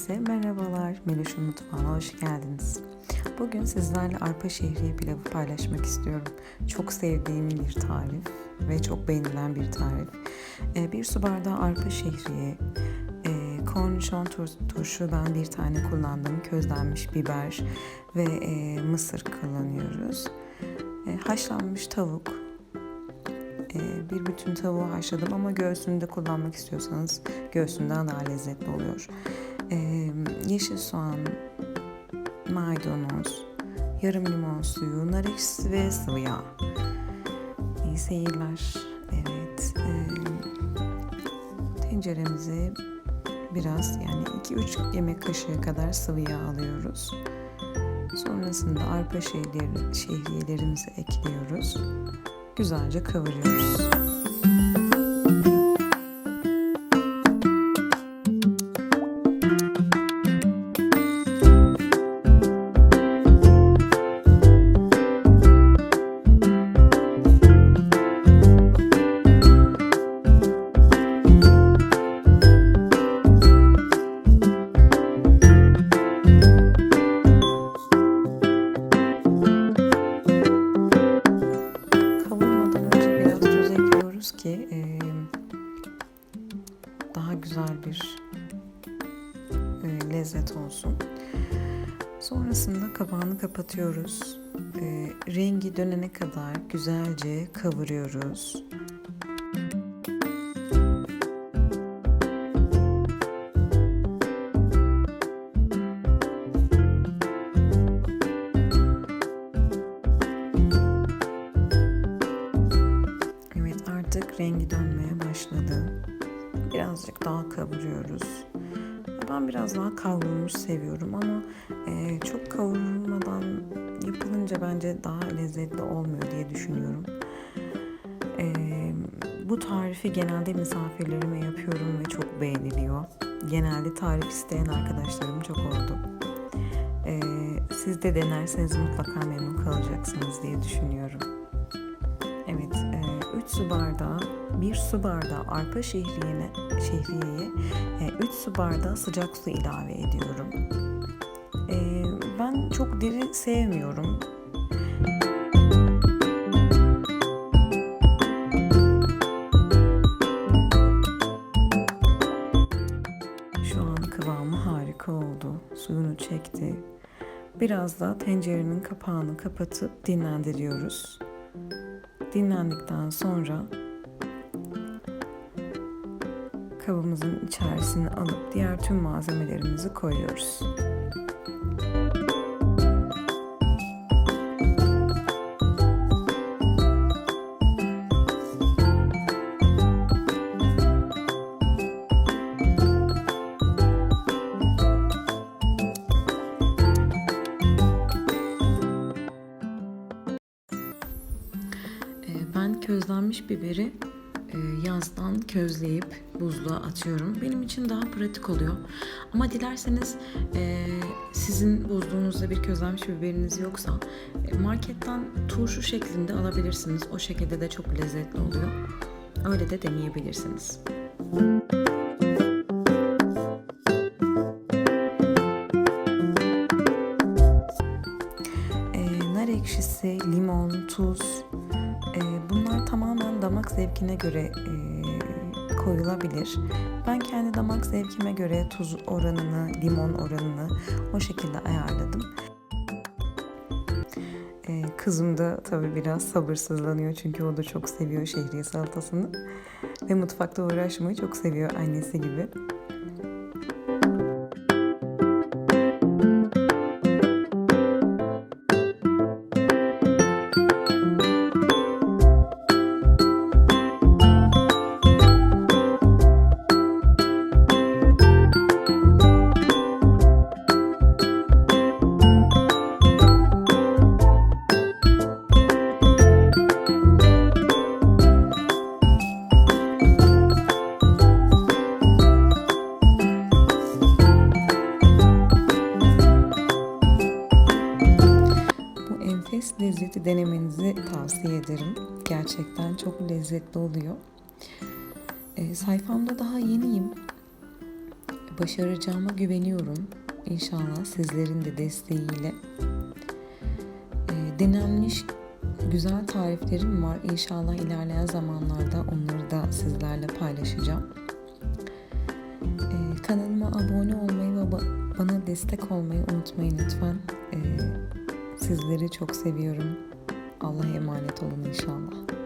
Herkese merhabalar. Meluş'un mutfağına hoş geldiniz. Bugün sizlerle arpa şehriye pilavı paylaşmak istiyorum. Çok sevdiğim bir tarif ve çok beğenilen bir tarif. Ee, bir su bardağı arpa şehriye, e, kornişon tur- turşu ben bir tane kullandım. Közlenmiş biber ve e, mısır kullanıyoruz. E, haşlanmış tavuk, bir bütün tavuğu haşladım ama göğsünü de kullanmak istiyorsanız göğsünden daha lezzetli oluyor. Yeşil soğan, maydanoz, yarım limon suyu, nar ekşisi ve sıvı yağ. İyi seyirler. Evet. E, tenceremize biraz yani 2-3 yemek kaşığı kadar sıvı yağ alıyoruz. Sonrasında arpa şehriyeleri, şehriyelerimizi ekliyoruz. Güzelce kavuruyoruz. Lezzet olsun. Sonrasında kapağını kapatıyoruz. E, rengi dönene kadar güzelce kavuruyoruz. Rengi dönmeye başladı. Birazcık daha kavuruyoruz. Ben biraz daha kavrulmuş seviyorum ama e, çok kavrulmadan yapılınca bence daha lezzetli olmuyor diye düşünüyorum. E, bu tarifi genelde misafirlerime yapıyorum ve çok beğeniliyor. Genelde tarif isteyen arkadaşlarım çok oldu. E, siz de denerseniz mutlaka memnun kalacaksınız diye düşünüyorum. Evet, 3 su bardağı, 1 su bardağı arpa şehriyene, şehriyeye 3 su bardağı sıcak su ilave ediyorum. E, ben çok diri sevmiyorum. Şu an kıvamı harika oldu. Suyunu çekti. Biraz da tencerenin kapağını kapatıp dinlendiriyoruz. Dinlendikten sonra kabımızın içerisine alıp diğer tüm malzemelerimizi koyuyoruz. Ee, Ben közlenmiş biberi yazdan közleyip buzluğa atıyorum. Benim için daha pratik oluyor. Ama dilerseniz e, sizin buzluğunuzda bir közlenmiş biberiniz yoksa e, marketten turşu şeklinde alabilirsiniz. O şekilde de çok lezzetli oluyor. Öyle de deneyebilirsiniz. E, nar ekşisi, limon, tuz, e, bunlar tamamen damak zevkine göre e, koyulabilir. Ben kendi damak zevkime göre tuz oranını, limon oranını o şekilde ayarladım. E, kızım da tabii biraz sabırsızlanıyor çünkü o da çok seviyor şehriye salatasını ve mutfakta uğraşmayı çok seviyor annesi gibi. Lezzeti denemenizi tavsiye ederim. Gerçekten çok lezzetli oluyor. E, sayfamda daha yeniyim. başaracağıma güveniyorum. İnşallah sizlerin de desteğiyle. E, denenmiş güzel tariflerim var. İnşallah ilerleyen zamanlarda onları da sizlerle paylaşacağım. E, kanalıma abone olmayı ve ba- bana destek olmayı unutmayın lütfen. E, sizleri çok seviyorum. Allah'a emanet olun inşallah.